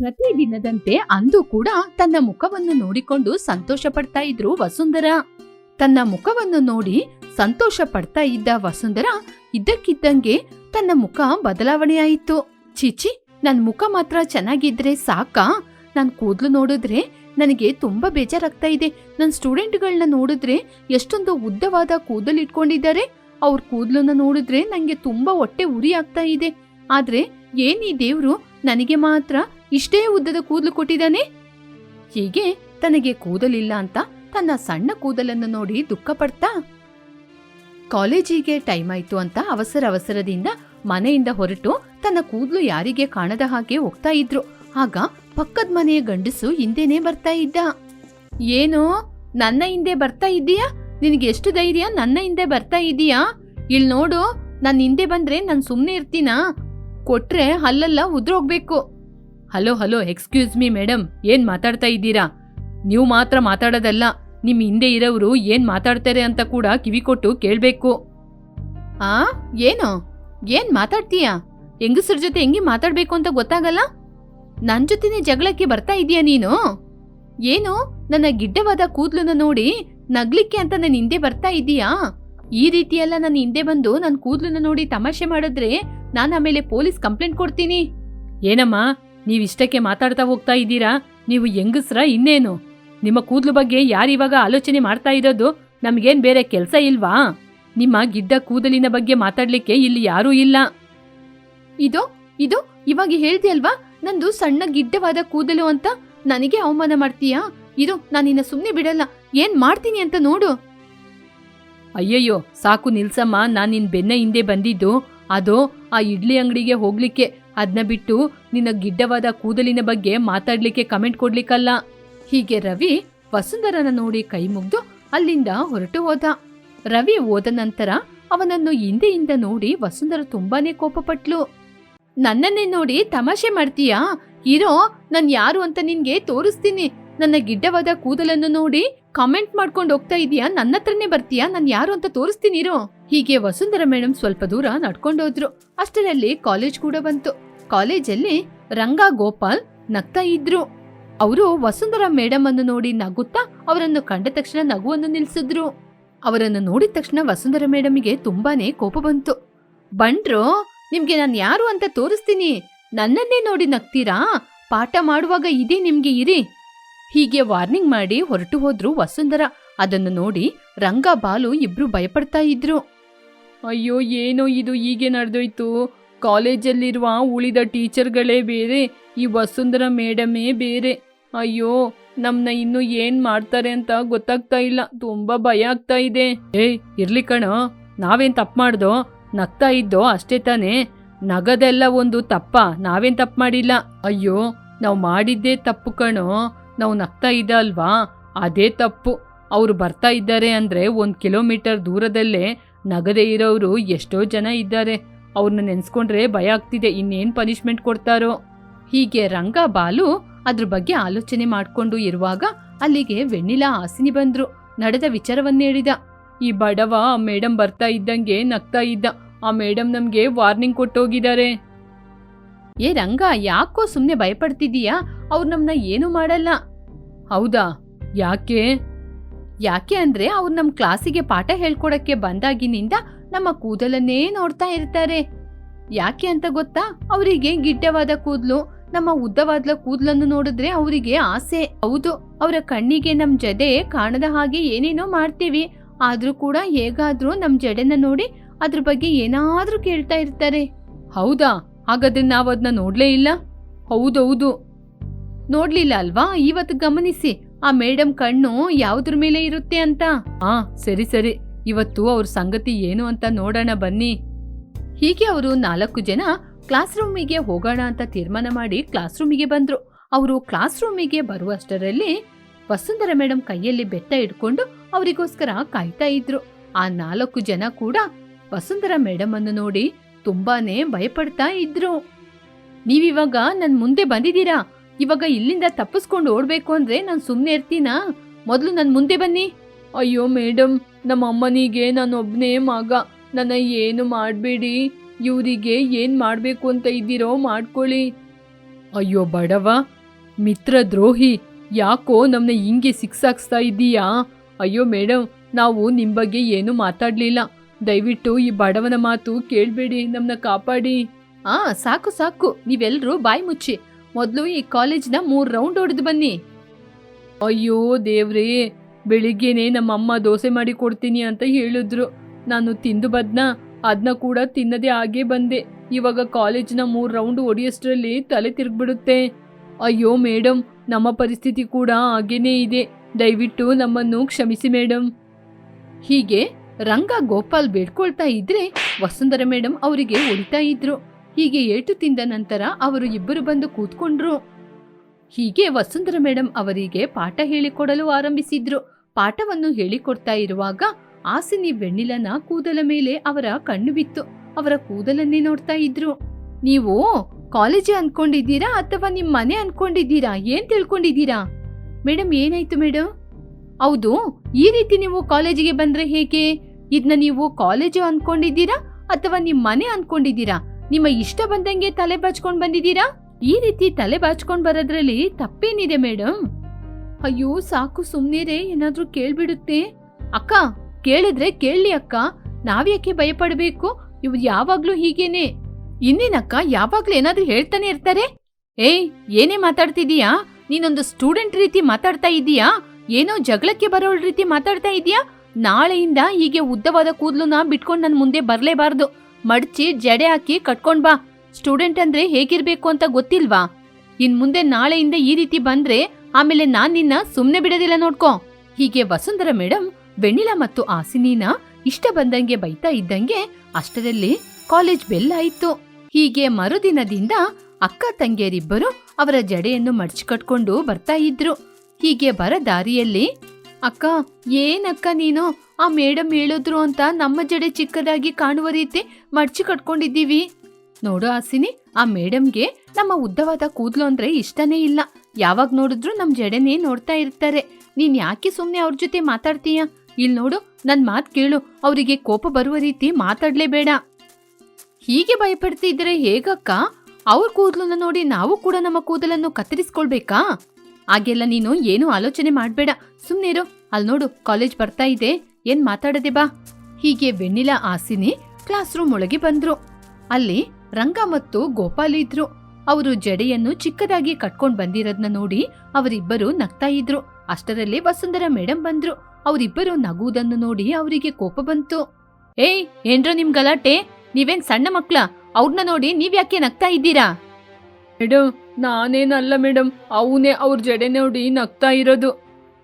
ಪ್ರತಿದಿನದಂತೆ ಅಂದು ಕೂಡ ತನ್ನ ಮುಖವನ್ನು ನೋಡಿಕೊಂಡು ಸಂತೋಷ ಪಡ್ತಾ ಇದ್ರು ವಸುಂಧರ. ತನ್ನ ಮುಖವನ್ನು ನೋಡಿ ಸಂತೋಷ ಪಡ್ತಾ ಇದ್ದ ವಸುಂಧರ ಇದ್ದಕ್ಕಿದ್ದಂಗೆ ತನ್ನ ಮುಖ ಬದಲಾವಣೆಯಾಯಿತು. ಚೀಚಿ ನನ್ ಮುಖ ಮಾತ್ರ ಚೆನ್ನಾಗಿದ್ರೆ ಸಾಕಾ? ನನ್ ಕೂದ್ಲು ನೋಡಿದ್ರೆ ನನಗೆ ತುಂಬಾ ಬೇಜಾರಾಗ್ತಾ ಇದೆ. ನನ್ನ ಸ್ಟೂಡೆಂಟ್ಗಳನ್ನ ನೋಡಿದ್ರೆ ಎಷ್ಟೊಂದು ಉದ್ದವಾದ ಕೂದಲು ಇಟ್ಕೊಂಡಿದ್ದಾರೆ ಅವ್ರ ಕೂದಲನ್ನ ನೋಡಿದ್ರೆ ನಂಗೆ ತುಂಬಾ ಹೊಟ್ಟೆ ಉರಿ ಆಗ್ತಾ ಇದೆ. ಆದ್ರೆ ಏನ್ ಈ ದೇವ್ರು? ನನಗೆ ಮಾತ್ರ ಇಷ್ಟೇ ಉದ್ದದ ಕೂದಲು ಕೊಟ್ಟಿದ್ದಾನೆ? ಹೀಗೆ ತನಗೆ ಕೂದಲಿಲ್ಲ ಅಂತ ತನ್ನ ಸಣ್ಣ ಕೂದಲನ್ನು ನೋಡಿ ದುಃಖ ಪಡ್ತಾ? ಕಾಲೇಜಿಗೆ ಟೈಮ್ ಆಯ್ತು ಅಂತ ಅವಸರ ಅವಸರದಿಂದ ಮನೆಯಿಂದ ಹೊರಟು ತನ್ನ ಕೂದಲು ಯಾರಿಗೆ ಕಾಣದ ಹಾಗೆ ಹೋಗ್ತಾ ಇದ್ರು. ಆಗ ಪಕ್ಕದ ಮನೆಯ ಗಂಡಸು ಹಿಂದೆನೆ ಬರ್ತಾ ಇದ್ದ. ಏನು, ನನ್ನ ಹಿಂದೆ ಬರ್ತಾ ಇದ್ದೀಯಾ? ನಿನಗೆ ಎಷ್ಟು ಧೈರ್ಯ? ನನ್ನ ಹಿಂದೆ ಬರ್ತಾ ಇದೀಯಾ ಇಲ್ ನೋಡು ನನ್ನ ಹಿಂದೆ ಬಂದ್ರೆ ನಾನು ಸುಮ್ಮನೆ ಇರ್ತೀನಾ? ಕೊಟ್ರೆ ಅಲ್ಲೆಲ್ಲ ಉದ್ರೋಗ್ಬೇಕು. Hello hello, excuse me madam ಏನ್ ಮಾತಾಡ್ತಾ ಇದ್ದೀರಾ? ನೀವು ಮಾತ್ರ ಮಾತಾಡೋದಲ್ಲ ನಿಮ್ಮ ಹಿಂದೆ ಇರೋರು ಏನ್ ಮಾತಾಡ್ತಾರೆ ಅಂತ ಕೂಡ ಕಿವಿ ಕೊಟ್ಟು ಕೇಳ್ಬೇಕು. ಆ, ಏನು? ಏನ್ ಮಾತಾಡ್ತೀಯಾ? ಹೆಂಗಸ್ರ ಜೊತೆ ಹೆಂಗೆ ಮಾತಾಡ್ಬೇಕು ಅಂತ ಗೊತ್ತಾಗಲ್ಲ? ನನ್ ಜೊತೆನೇ ಜಗಳಕ್ಕೆ ಬರ್ತಾ ಇದೀಯಾ ನೀನು? ಏನು? ನನ್ನ ಗಿಡ್ಡವಾದ ಕೂದ್ಲನ್ನ ನೋಡಿ ನಗ್ಲಿಕ್ಕೆ ಅಂತ ನನ್ನ ಹಿಂದೆ ಬರ್ತಾ ಇದೀಯಾ? ಈ ರೀತಿಯೆಲ್ಲ ನನ್ನ ಹಿಂದೆ ಬಂದು ನನ್ನ ಕೂದ್ಲನ್ನ ನೋಡಿ ತಮಾಷೆ ಮಾಡಿದ್ರೆ ನಾನು ಆಮೇಲೆ ಪೊಲೀಸ್ ಕಂಪ್ಲೇಂಟ್ ಕೊಡ್ತೀನಿ. ಏನಮ್ಮ? ನೀವಿಷ್ಟಕ್ಕೆ ಮಾತಾಡ್ತಾ ಹೋಗ್ತಾ ಇದ್ದೀರಾ? ನೀವು ಹೆಂಗಸ್ರ ಇನ್ನೇನು? ನಿಮ್ಮ ಕೂದಲು ಬಗ್ಗೆ ಯಾರಿವಾಗ ಆಲೋಚನೆ ಮಾಡ್ತಾ ಇರೋದು ನಮ್ಗೇನ್ ಬೇರೆ ಕೆಲಸ ಇಲ್ವಾ? ನಿಮ್ಮ ಗಿಡ್ಡ ಕೂದಲಿನ ಬಗ್ಗೆ ಮಾತಾಡ್ಲಿಕ್ಕೆ ಇಲ್ಲಿ ಯಾರೂ ಇಲ್ಲ. ಇದು ಇದು ಇವಾಗ ಹೇಳ್ದೆ ನಂದು ಸಣ್ಣ ಗಿಡ್ಡವಾದ ಕೂದಲು ಅಂತ ನನಗೆ ಅವಮಾನ ಮಾಡ್ತೀಯಾ? ಇದು ನಾನಿನ್ನ ಸುಮ್ಮನೆ ಬಿಡಲ್ಲ. ಏನ್ ಮಾಡ್ತೀನಿ ಅಂತ ನೋಡು. ಅಯ್ಯಯ್ಯೋ ಸಾಕು ನಿಲ್ಸಮ್ಮ. ನಾನು ನಿನ್ನ ಬೆನ್ನ ಹಿಂದೆ ಬಂದಿದ್ದು. ಅದು ಆ ಇಡ್ಲಿ ಅಂಗಡಿಗೆ ಹೋಗ್ಲಿಕ್ಕೆ ಅದ್ನ ಬಿಟ್ಟು ನಿನ್ನ ಗಿಡ್ಡವಾದ ಕೂದಲಿನ ಬಗ್ಗೆ ಮಾತಾಡ್ಲಿಕ್ಕೆ ಕಮೆಂಟ್ ಕೊಡ್ಲಿಕ್ಕಲ್ಲ. ಹೀಗೆ ರವಿ ವಸುಂಧರನ ನೋಡಿ ಕೈ ಮುಗ್ದು ಅಲ್ಲಿಂದ ಹೊರಟು ಹೋದ. ರವಿ ಹೋದ ನಂತರ ಅವನನ್ನು ಹಿಂದೆಯಿಂದ ನೋಡಿ ವಸುಂಧರ ತುಂಬಾನೇ ಕೋಪಪಟ್ಲು. ನನ್ನನ್ನೇ ನೋಡಿ ತಮಾಷೆ ಮಾಡ್ತೀಯಾ? ಇರೋ, ನಾನು ಯಾರು ಅಂತ ನಿನ್ಗೆ ತೋರಿಸ್ತೀನಿ. ನನ್ನ ಗಿಡ್ಡವಾದ ಕೂದಲನ್ನು ನೋಡಿ ಕಾಮೆಂಟ್ ಮಾಡ್ಕೊಂಡು ಹೋಗ್ತಾ ಇದೀಯಾ? ನನ್ನ ಹತ್ರನೇ ಬರ್ತೀಯಾ? ನಾನು ಯಾರು ಅಂತ ತೋರಿಸ್ತೀನಿರು ಹೀಗೆ ವಸುಂಧರ ಮೇಡಮ್ ಸ್ವಲ್ಪ ದೂರ ನಡ್ಕೊಂಡೋದ್ರು ಅಷ್ಟರಲ್ಲಿ ಕಾಲೇಜ್ ಕೂಡ ಬಂತು. ಕಾಲೇಜಲ್ಲಿ ರಂಗಾ ಗೋಪಾಲ್ ನಗ್ತಾ ಇದ್ರು. ಅವರು ವಸುಂಧರ ಮೇಡಮ್ ಅನ್ನು ನೋಡಿ ನಗುತ್ತಾ ಅವರನ್ನು ಕಂಡ ತಕ್ಷಣ ನಗುವನ್ನು ನಿಲ್ಸಿದ್ರು. ಅವರನ್ನು ನೋಡಿದ ತಕ್ಷಣ ವಸುಂಧರ ಮೇಡಮ್ಗೆ ತುಂಬಾನೇ ಕೋಪ ಬಂತು. ಬಂಡ್ರು ನಿಮ್ಗೆ ನಾನು ಯಾರು ಅಂತ ತೋರಿಸ್ತೀನಿ. ನನ್ನನ್ನೇ ನೋಡಿ ನಗ್ತೀರಾ? ಪಾಠ ಮಾಡುವಾಗ ಇದೇ ನಿಮ್ಗೆ ಇರಿ. ಹೀಗೆ ವಾರ್ನಿಂಗ್ ಮಾಡಿ ಹೊರಟು ಹೋದ್ರು ವಸುಂಧರ. ಅದನ್ನು ನೋಡಿ ರಂಗ ಬಾಲು ಇಬ್ರು ಭಯಪಡ್ತಾ ಇದ್ರು. ಅಯ್ಯೋ, ಏನೋ ಇದು ಹೀಗೆ ನಡೆದೋಯ್ತು. ಕಾಲೇಜಲ್ಲಿರುವ ಉಳಿದ ಟೀಚರ್ಗಳೇ ಬೇರೆ, ಈ ವಸುಂಧರ ಮೇಡಮೇ ಬೇರೆ. ಅಯ್ಯೋ ನಮ್ಮನ್ನ ಇನ್ನು ಏನ್ ಮಾಡ್ತಾರೆ ಅಂತ ಗೊತ್ತಾಗ್ತಾ ಇಲ್ಲ. ತುಂಬಾ ಭಯ ಆಗ್ತಾ ಇದೆ. ಏಯ್, ಇರ್ಲಿ ಕಣೋ. ನಾವೇನ್ ತಪ್ಪು ಮಾಡ್ದೋ? ನಗ್ತಾ ಇದ್ದೋ ಅಷ್ಟೇ ತಾನೇ. ನಗದೆಲ್ಲ ಒಂದು ತಪ್ಪ. ನಾವೇನ್ ತಪ್ಪು ಮಾಡಿಲ್ಲ. ಅಯ್ಯೋ, ನಾವು ಮಾಡಿದ್ದೇ ತಪ್ಪು ಕಣೋ. ನಾವು ನಗ್ತಾ ಇದ್ದ ಅಲ್ವಾ? ಅದೇ ತಪ್ಪು. ಅವರು ಬರ್ತಾ ಇದ್ದಾರೆ ಅಂದ್ರೆ ಒಂದು ಕಿಲೋಮೀಟರ್ ದೂರದಲ್ಲೇ ನಗದೇ ಇರೋರು ಎಷ್ಟೋ ಜನ ಇದ್ದಾರೆ. ಅವ್ರನ್ನ ನೆನ್ಸ್ಕೊಂಡ್ರೆ ಭಯ ಆಗ್ತಿದೆ, ಇನ್ನೇನು ಪನಿಷ್ಮೆಂಟ್ ಕೊಡ್ತಾರೋ? ಹೀಗೆ ರಂಗ ಬಾಲು ಅದ್ರ ಬಗ್ಗೆ ಆಲೋಚನೆ ಮಾಡ್ಕೊಂಡು ಇರುವಾಗ ಅಲ್ಲಿಗೆ ವೆಣ್ಣಿಲಾ ಹಾಸಿನಿ ಬಂದ್ರು. ನಡೆದ ವಿಚಾರವನ್ನ ಹೇಳಿದ. ಈ ಬಡವ ಆ ಮೇಡಮ್ ಬರ್ತಾ ಇದ್ದಂಗೆ ನಗ್ತಾ ಇದ್ದ. ಆ ಮೇಡಮ್ ನಮಗೆ ವಾರ್ನಿಂಗ್ ಕೊಟ್ಟೋಗಿದ್ದಾರೆ. ಏ ರಂಗ, ಯಾಕೋ ಸುಮ್ಮನೆ ಭಯಪಡ್ತಿದೀಯಾ ಅವ್ರು ನಮ್ಮನ್ನ ಏನು ಮಾಡಲ್ಲ. ಹೌದಾ? ಯಾಕೆ? ಯಾಕೆ ಅಂದ್ರೆ ಅವ್ರು ನಮ್ಮ ಕ್ಲಾಸಿಗೆ ಪಾಠ ಹೇಳ್ಕೊಡಕ್ಕೆ ಬಂದಾಗಿನಿಂದ ನಮ್ಮ ಕೂದಲನ್ನೇ ನೋಡ್ತಾ ಇರ್ತಾರೆ. ಯಾಕೆ ಅಂತ ಗೊತ್ತಾ? ಅವರಿಗೆ ಗಿಡ್ಡವಾದ ಕೂದಲು, ನಮ್ಮ ಉದ್ದವಾದ ಕೂದಲನ್ನು ನೋಡಿದ್ರೆ ಅವರಿಗೆ ಆಸೆ. ಹೌದು, ಅವರ ಕಣ್ಣಿಗೆ ನಮ್ಮ ಜಡೆ ಕಾಣದ ಹಾಗೆ ಏನೇನೋ ಮಾಡ್ತೀವಿ. ಆದ್ರೂ ಕೂಡ ಹೇಗಾದ್ರೂ ನಮ್ಮ ಜಡೆನ ನೋಡಿ ಅದ್ರ ಬಗ್ಗೆ ಏನಾದ್ರೂ ಕೇಳ್ತಾ ಇರ್ತಾರೆ. ಹೌದಾ? ಹಾಗಾದ್ರೆ ನಾವು ಅದನ್ನ ನೋಡ್ಲೇ ಇಲ್ಲ? ಹೌದೌದು. ನೋಡ್ಲಿಲ್ಲ ಅಲ್ವಾ? ಇವತ್ತು ಗಮನಿಸಿ. ಆ ಮೇಡಮ್ ಕಣ್ಣು ಯಾವ್ದ್ರ ಮೇಲೆ ಇರುತ್ತೆ ಅಂತ? ಆ, ಸರಿ ಸರಿ. ಇವತ್ತು ಅವ್ರ ಸಂಗತಿ ಏನು ಅಂತ ನೋಡೋಣ ಬನ್ನಿ. ಹೀಗೆ ಅವರು ನಾಲ್ಕು ಜನ ಕ್ಲಾಸ್ ರೂಮಿಗೆ ಹೋಗೋಣ ಅಂತ ತೀರ್ಮಾನ ಮಾಡಿ ಕ್ಲಾಸ್ ರೂಮಿಗೆ ಬಂದ್ರು. ಅವರು ಕ್ಲಾಸ್ ರೂಮಿಗೆ ಬರುವಷ್ಟರಲ್ಲಿ ವಸುಂಧರ ಮೇಡಮ್ ಕೈಯಲ್ಲಿ ಬೆತ್ತ ಇಟ್ಕೊಂಡು ಅವರಿಗೋಸ್ಕರ ಕಾಯ್ತಾ ಇದ್ರು. ಆ ನಾಲ್ಕು ಜನ ಕೂಡ ವಸುಂಧರ ಮೇಡಮ್ ಅನ್ನು ನೋಡಿ ತುಂಬಾನೇ ಭಯಪಡ್ತಾ ಇದ್ರು. ನೀವಿವಾಗ ನನ್ ಮುಂದೆ ಬಂದಿದ್ದೀರಾ? ಇವಾಗ ಇಲ್ಲಿಂದ ತಪ್ಪಿಸ್ಕೊಂಡು ಓಡ್ಬೇಕು ಅಂದ್ರೆ ನಾನು ಸುಮ್ಮನೆ ಇರ್ತೀನಾ? ಮೊದಲು ನನ್ ಮುಂದೆ ಬನ್ನಿ. ಅಯ್ಯೋ ಮೇಡಮ್ ನಮ್ಮ ಅಮ್ಮನಿಗೆ ಒಬ್ಬನೇ ಮಗ. ನನ್ನ ಏನು ಮಾಡಬೇಡಿ? ಇವರಿಗೆ ಏನ್ ಮಾಡಬೇಕು ಅಂತ ಇದ್ದೀರೋ ಮಾಡ್ಕೊಳ್ಳಿ. ಅಯ್ಯೋ ಬಡವ, ಮಿತ್ರ ದ್ರೋಹಿ, ಯಾಕೋ ನಮ್ಮನ್ನ ಹಿಂಗೆ ಸಿಕ್ಸಾಕ್ಸ್ತಾ ಇದ್ದೀಯಾ? ಅಯ್ಯೋ ಮೇಡಮ್ ನಾವು ನಿಮ್ಮ ಬಗ್ಗೆ ಏನು ಮಾತಾಡ್ಲಿಲ್ಲ. ದಯವಿಟ್ಟು ಈ ಬಡವನ ಮಾತು ಕೇಳಬೇಡಿ ನಮ್ಮನ್ನ ಕಾಪಾಡಿ. ಆ, ಸಾಕು ಸಾಕು. ನೀವೆಲ್ಲರೂ ಬಾಯಿ ಮುಚ್ಚಿ. ಮೊದಲು ಈ ಕಾಲೇಜ್ನ ಮೂರು ರೌಂಡ್ ಹೊಡೆದು ಬನ್ನಿ. ಅಯ್ಯೋ ದೇವ್ರಿ, ಬೆಳಿಗ್ಗೆನೆ ನಮ್ಮಮ್ಮ ದೋಸೆ ಮಾಡಿ ಕೊಡ್ತೀನಿ ಅಂತ ಹೇಳಿದ್ರು. ನಾನು ತಿಂದು ಬದ್ನ ಅದನ್ನ ಕೂಡ ತಿನ್ನದೆ ಆಗೇ ಬಂದೆ. ಇವಾಗ ಕಾಲೇಜಿನ ಮೂರು ರೌಂಡ್ ಹೊಡಿಯಷ್ಟರಲ್ಲಿ ತಲೆ ತಿರುಗ್ಬಿಡುತ್ತೆ. ಅಯ್ಯೋ ಮೇಡಮ್ ನಮ್ಮ ಪರಿಸ್ಥಿತಿ ಕೂಡ ಹಾಗೇನೇ ಇದೆ. ದಯವಿಟ್ಟು ನಮ್ಮನ್ನು ಕ್ಷಮಿಸಿ ಮೇಡಮ್ ಹೀಗೆ ರಂಗ ಗೋಪಾಲ್ ಬೇಡ್ಕೊಳ್ತಾ ಇದ್ರೆ ವಸುಂಧರ ಮೇಡಮ್ ಅವರಿಗೆ ಹೊಡಿತಾ ಇದ್ರು. ಹೀಗೆ ಏಟು ತಿಂದ ನಂತರ ಅವರು ಇಬ್ಬರು ಬಂದು ಕೂತ್ಕೊಂಡ್ರು. ಹೀಗೆ ವಸುಂಧರ ಮೇಡಮ್ ಅವರಿಗೆ ಪಾಠ ಹೇಳಿಕೊಡಲು ಆರಂಭಿಸಿದ್ರು. ಪಾಠವನ್ನು ಹೇಳಿಕೊಡ್ತಾ ಇರುವಾಗ ಆಸಿನಿ ಬೆಣ್ಣಿಲನ ಕೂದಲ ಮೇಲೆ ಅವರ ಕಣ್ಣು ಬಿತ್ತು. ಅವರ ಕೂದಲನ್ನೇ ನೋಡ್ತಾ ಇದ್ರು. ನೀವು ಕಾಲೇಜೇ ಅನ್ಕೊಂಡಿದ್ದೀರಾ ಅಥವಾ ನಿಮ್ ಮನೆ ಅನ್ಕೊಂಡಿದ್ದೀರಾ? ಏನ್ ತಿಳ್ಕೊಂಡಿದ್ದೀರಾ? ಮೇಡಮ್ ಏನಾಯ್ತು ಮೇಡಮ್ ಹೌದು, ಈ ರೀತಿ ನೀವು ಕಾಲೇಜಿಗೆ ಬಂದ್ರೆ ಹೇಗೆ? ಇದನ್ನ ನೀವು ಕಾಲೇಜು ಅನ್ಕೊಂಡಿದ್ದೀರಾ ಅಥವಾ ನಿಮ್ ಮನೆ ಅನ್ಕೊಂಡಿದ್ದೀರಾ? ನಿಮ್ಮ ಇಷ್ಟ ಬಂದಂಗೆ ತಲೆ ಬಾಚ್ಕೊಂಡ್ ಬಂದಿದ್ದೀರಾ? ಈ ರೀತಿ ತಲೆ ಬಾಚ್ಕೊಂಡ್ ಬರೋದ್ರಲ್ಲಿ ತಪ್ಪೇನಿದೆ ಮೇಡಮ್ ಅಯ್ಯೋ, ಸಾಕು, ಸುಮ್ನಿರೇ, ಏನಾದ್ರೂ ಕೇಳ್ಬಿಡುತ್ತೆ. ಅಕ್ಕ, ಕೇಳಿದ್ರೆ ಕೇಳಲಿ ಅಕ್ಕ. ನಾವ್ಯಾಕೆ ಭಯಪಡಬೇಕು? ಇವ್ ಯಾವಾಗ್ಲೂ ಹೀಗೇನೆ. ಇನ್ನೇನಕ್ಕ, ಯಾವಾಗ್ಲೂ ಏನಾದ್ರೂ ಹೇಳ್ತಾನೆ ಇರ್ತಾರೆ? ಏಯ್, ಏನೇ ಮಾತಾಡ್ತಿದೀಯಾ ನೀನೊಂದು ಸ್ಟೂಡೆಂಟ್ ರೀತಿ ಮಾತಾಡ್ತಾ ಇದೀಯಾ ಏನೋ ಜಗಳಕ್ಕೆ ಬರೋಳ್ ರೀತಿ ಮಾತಾಡ್ತಾ ಇದೀಯಾ ನಾಳೆಯಿಂದ ಹೀಗೆ ಉದ್ದವಾದ ಕೂದಲು ಬಿಟ್ಕೊಂಡು ನನ್ನ ಮುಂದೆ ಬರ್ಲೇಬಾರ್ದು. ಮಡ್ಚಿ ಜಡೆ ಹಾಕಿ ಕಟ್ಕೊಂಡ್ ಬಾ. ಸ್ಟೂಡೆಂಟ್ ಅಂದ್ರೆ ಹೇಗಿರ್ಬೇಕು ಅಂತ ಗೊತ್ತಿಲ್ವಾ? ಇನ್ ಮುಂದೆ ನಾಳೆಯಿಂದ ಈ ರೀತಿ ಬಂದ್ರೆ ಆಮೇಲೆ ನಾನ್ ನಿನ್ನ ಸುಮ್ನೆ ಬಿಡೋದಿಲ್ಲ ನೋಡ್ಕೋ. ಹೀಗೆ ವಸುಂಧರ ಮೇಡಮ್ ವೆನಿಲಾ ಮತ್ತು ಆಸಿನಿನ ಇಷ್ಟ ಬಂದಂಗೆ ಬೈತಾ ಇದ್ದಂಗೆ ಅಷ್ಟರಲ್ಲಿ ಕಾಲೇಜ್ ಬೆಲ್ ಆಯ್ತು. ಹೀಗೆ ಮರುದಿನದಿಂದ ಅಕ್ಕ ತಂಗಿಯರಿಬ್ಬರು ಅವರ ಜಡೆಯನ್ನು ಮಡ್ಚಿ ಕಟ್ಕೊಂಡು ಬರ್ತಾ ಇದ್ರು. ಹೀಗೆ ಬರ ದಾರಿಯಲ್ಲಿ ಅಕ್ಕ, ಏನಕ್ಕ ನೀನು? ಆ ಮೇಡಮ್ ಹೇಳಿದ್ರು ಅಂತ ನಮ್ಮ ಜಡೆ ಚಿಕ್ಕದಾಗಿ ಕಾಣುವ ರೀತಿ ಮಡ್ಚಿ ಕಟ್ಕೊಂಡಿದ್ದೀವಿ. ನೋಡು ಆಸಿನಿ ಆ ಮೇಡಮ್ಗೆ ನಮ್ಮ ಉದ್ದವಾದ ಕೂದಲು ಅಂದ್ರೆ ಇಷ್ಟನೇ ಇಲ್ಲ. ಯಾವಾಗ ನೋಡಿದ್ರು ನಮ್ ಜಡೆನೇ ನೋಡ್ತಾ ಇರ್ತಾರೆ. ನೀನ್ ಯಾಕೆ ಸುಮ್ನೆ ಅವ್ರ ಜೊತೆ ಮಾತಾಡ್ತೀಯ? ಇಲ್ಲಿ ನೋಡು, ನನ್ ಮಾತ್ ಕೇಳು. ಅವರಿಗೆ ಕೋಪ ಬರುವ ರೀತಿ ಮಾತಾಡ್ಲೇಬೇಡ. ಹೀಗೆ ಭಯಪಡ್ತಿದ್ರೆ ಹೇಗಕ್ಕ? ಅವ್ರ ಕೂದಲನ್ನು ನೋಡಿ ನಾವು ಕೂಡ ನಮ್ಮ ಕೂದಲನ್ನು ಕತ್ತರಿಸ್ಕೊಳ್ಬೇಕಾ? ಹಾಗೆಲ್ಲ ನೀನು ಏನು ಆಲೋಚನೆ ಮಾಡ್ಬೇಡ. ಸುಮ್ನಿರು ಅಲ್ ನೋಡು, ಕಾಲೇಜ್ ಬರ್ತಾ ಇದೆ. ಏನ್ ಮಾತಾಡದೆ ಬಾ. ಹೀಗೆ ವೆಣ್ಣಿಲಾ ಆಸಿನಿ ಕ್ಲಾಸ್ ರೂಮ್ ಒಳಗೆ ಬಂದ್ರು. ಅಲ್ಲಿ ರಂಗ ಮತ್ತು ಗೋಪಾಲ್ ಇದ್ರು. ಅವರು ಜಡೆಯನ್ನು ಚಿಕ್ಕದಾಗಿ ಕಟ್ಕೊಂಡ್ ಬಂದಿರೋದ್ನ ನೋಡಿ ಅವರಿಬ್ಬರು ನಗ್ತಾ ಇದ್ರು. ಅಷ್ಟರಲ್ಲಿ ವಸುಂಧರ ಮೇಡಮ್ ಬಂದ್ರು. ಅವರಿಬ್ಬರು ನಗುವುದನ್ನು ನೋಡಿ ಅವರಿಗೆ ಕೋಪ ಬಂತು. ಏಯ್, ಏನ್ರೋ ನಿಮ್ ಗಲಾಟೆ? ನೀವೇನ್ ಸಣ್ಣ ಮಕ್ಳ? ಅವ್ರನ್ನ ನೋಡಿ ನೀವ್ಯಾಕೆ ನಗ್ತಾ ಇದ್ದೀರಾ? ನಾನೇನಲ್ಲ ಮೇಡಮ್ ಅವನೇ ಅವ್ರ ಜಡೆ ನೋಡಿ ನಗ್ತಾ ಇರೋದು.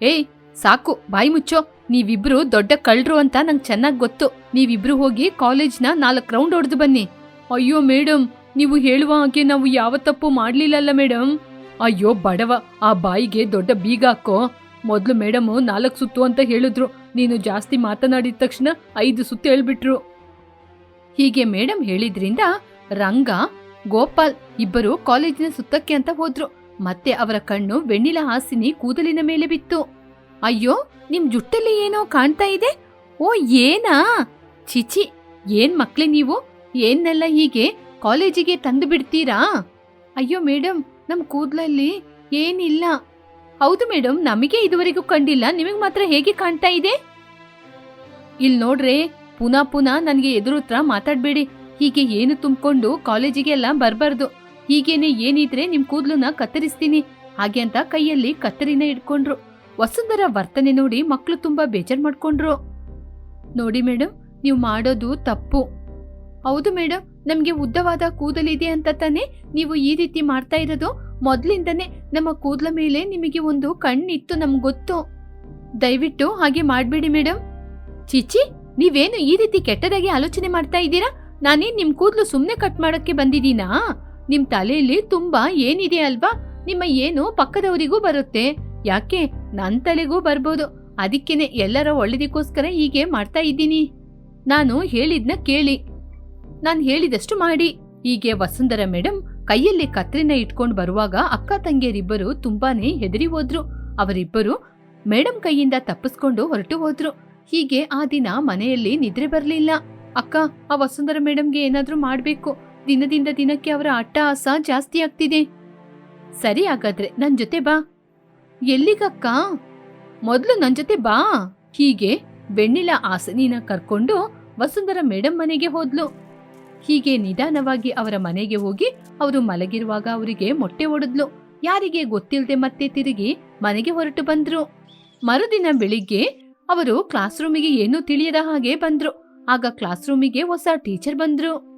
ಏಯ್, ಸಾಕು, ಬಾಯಿ ಮುಚ್ಚೋ. ನೀವಿಬ್ರು ದೊಡ್ಡ ಕಳ್ರು ಅಂತ ನಂಗೆ ಚೆನ್ನಾಗಿ ಗೊತ್ತು. ನೀವಿಬ್ರು ಹೋಗಿ ಕಾಲೇಜ್ನ ನಾಲ್ಕು ರೌಂಡ್ ಹೊಡೆದು ಬನ್ನಿ. ಅಯ್ಯೋ ಮೇಡಮ್ ನೀವು ಹೇಳುವ ಹಾಗೆ ನಾವು ಯಾವ ತಪ್ಪು ಮಾಡಲಿಲ್ಲಲ್ಲ ಮೇಡಮ್ ಅಯ್ಯೋ ಬಡವ, ಆ ಬಾಯಿಗೆ ದೊಡ್ಡ ಬೀಗ ಹಾಕೋ. ಮೊದಲು ಮೇಡಮ್ ನಾಲ್ಕು ಸುತ್ತು ಅಂತ ಹೇಳಿದ್ರು. ನೀನು ಜಾಸ್ತಿ ಮಾತನಾಡಿದ ತಕ್ಷಣ ಐದು ಸುತ್ತು ಹೇಳ್ಬಿಟ್ರು. ಹೀಗೆ ಮೇಡಮ್ ಹೇಳಿದ್ರಿಂದ ರಂಗ ಗೋಪಾಲ್ ಇಬ್ಬರು ಕಾಲೇಜಿನ ಸುತ್ತಕ್ಕೆ ಅಂತ ಹೋದ್ರು. ಮತ್ತೆ ಅವರ ಕಣ್ಣು ವೆಣ್ಣಿಲ ಹಾಸಿನಿ ಕೂದಲಿನ ಮೇಲೆ ಬಿತ್ತು. ಅಯ್ಯೋ, ನಿಮ್ ಜುಟ್ಟಲ್ಲಿ ಏನೋ ಕಾಣ್ತಾ ಇದೆ? ಓ, ಏನಾ? ಚಿಚಿ ಏನ್ ಮಕ್ಳೆ ನೀವು? ಏನ್ನೆಲ್ಲ ಹೀಗೆ ಕಾಲೇಜಿಗೆ ತಂದು ಬಿಡ್ತೀರಾ? ಅಯ್ಯೋ ಮೇಡಮ್ ನಮ್ ಕೂದ್ಲಲ್ಲಿ ಏನಿಲ್ಲ. ಹೌದು ಮೇಡಮ್ ನಮಗೆ ಇದುವರೆಗೂ ಕಂಡಿಲ್ಲ. ನಿಮಗೆ ಮಾತ್ರ ಹೇಗೆ ಕಾಣ್ತಾ ಇದೆ? ಇಲ್ಲಿ ನೋಡ್ರೆ ಪುನಃ ಪುನಃ ನನಗೆ ಎದುರುತ್ರ ಮಾತಾಡ್ಬೇಡಿ. ಹೀಗೆ ಏನು ತುಂಬಿಕೊಂಡು ಕಾಲೇಜಿಗೆಲ್ಲ ಬರಬಾರ್ದು. ಹೀಗೇನೆ ಏನಿದ್ರೆ ನಿಮ್ ಕೂದ್ಲನ್ನ ಕತ್ತರಿಸ್ತೀನಿ. ಹಾಗೆ ಅಂತ ಕೈಯಲ್ಲಿ ಕತ್ತರಿನ ಇಟ್ಕೊಂಡ್ರು. ವಸುಂಧರ ವರ್ತನೆ ನೋಡಿ ಮಕ್ಕಳು ತುಂಬಾ ಬೇಜಾರ್ ಮಾಡ್ಕೊಂಡ್ರು. ನೋಡಿ ಮೇಡಮ್ ನೀವು ಮಾಡೋದು ತಪ್ಪು. ಹೌದು ಮೇಡಮ್ ನಮ್ಗೆ ಉದ್ದವಾದ ಕೂದಲಿದೆ ಅಂತ ತಾನೇ ನೀವು ಈ ರೀತಿ ಮಾಡ್ತಾ ಇರೋದು? ಮೊದ್ಲಿಂದಾನೆ ನಮ್ಮ ಕೂದಲ ಮೇಲೆ ನಿಮಗೆ ಒಂದು ಕಣ್ಣಿತ್ತು ನಮ್ಗೆ ಗೊತ್ತು. ದಯವಿಟ್ಟು ಹಾಗೆ ಮಾಡಬೇಡಿ ಮೇಡಮ್ ಚಿಚಿ ನೀವೇನು ಈ ರೀತಿ ಕೆಟ್ಟದಾಗಿ ಆಲೋಚನೆ ಮಾಡ್ತಾ ಇದ್ದೀರಾ? ನಾನೇನ್ ನಿಮ್ ಕೂದಲು ಸುಮ್ನೆ ಕಟ್ ಮಾಡಕ್ಕೆ ಬಂದಿದ್ದೀನಾ? ನಿಮ್ ತಲೆಯಲ್ಲಿ ತುಂಬಾ ಏನಿದೆ ಅಲ್ವಾ? ನಿಮ್ಮ ಏನು ಪಕ್ಕದವರಿಗೂ ಬರುತ್ತೆ. ಯಾಕೆ? ನನ್ ತಲೆಗೂ ಬರ್ಬೋದು. ಅದಕ್ಕೇನೆ ಎಲ್ಲರ ಒಳ್ಳೇದಕ್ಕೋಸ್ಕರ ಹೀಗೆ ಮಾಡ್ತಾ ಇದ್ದೀನಿ. ನಾನು ಹೇಳಿದ್ನ ಕೇಳಿ. ನಾನು ಹೇಳಿದಷ್ಟು ಮಾಡಿ. ಹೀಗೆ ವಸುಂಧರ ಮೇಡಮ್ ಕೈಯಲ್ಲಿ ಕತ್ರಿನ ಇಟ್ಕೊಂಡು ಬರುವಾಗ ಅಕ್ಕ ತಂಗಿಯರಿಬ್ಬರು ತುಂಬಾನೇ ಹೆದರಿ ಹೋದ್ರು. ಅವರಿಬ್ಬರು ಮೇಡಮ್ ಕೈಯಿಂದ ತಪ್ಪಿಸ್ಕೊಂಡು ಹೊರಟು ಹೋದ್ರು. ಹೀಗೆ ಆ ದಿನ ಮನೆಯಲ್ಲಿ ನಿದ್ರೆ ಬರಲಿಲ್ಲ. ಅಕ್ಕ, ಆ ವಸುಂಧರ ಮೇಡಮ್ಗೆ ಏನಾದರೂ ಮಾಡಬೇಕು. ದಿನದಿಂದ ದಿನಕ್ಕೆ ಅವರ ಅಟ್ಟಹಾಸ ಜಾಸ್ತಿ ಆಗ್ತಿದೆ. ಸರಿ ಹಾಗಾದ್ರೆ, ನನ್ ಜೊತೆ ಬಾ. ಎಲ್ಲಿಗಕ್ಕ? ಮೊದಲು ನನ್ ಜೊತೆ ಬಾ. ಹೀಗೆ ಬೆಣ್ಣಿಲ ಆಸನಿನ ಕರ್ಕೊಂಡು ವಸುಂಧರ ಮೇಡಮ್ ಮನೆಗೆ ಹೋದ್ಲು. ಹೀಗೆ ನಿಧಾನವಾಗಿ ಅವರ ಮನೆಗೆ ಹೋಗಿ ಅವರು ಮಲಗಿರುವಾಗ ಅವರಿಗೆ ಮೊಟ್ಟೆ ಒಡೆದ್ಲು. ಯಾರಿಗೆ ಗೊತ್ತಿಲ್ಲದೆ ಮತ್ತೆ ತಿರುಗಿ ಮನೆಗೆ ಹೊರಟು ಬಂದ್ರು. ಮರುದಿನ ಬೆಳಿಗ್ಗೆ ಅವರು ಕ್ಲಾಸ್ ರೂಮಿಗೆ ಏನೂ ತಿಳಿಯದ ಹಾಗೆ ಬಂದ್ರು. ಆಗ ಕ್ಲಾಸ್ ರೂಮಿಗೆ ಹೊಸ ಟೀಚರ್ ಬಂದ್ರು.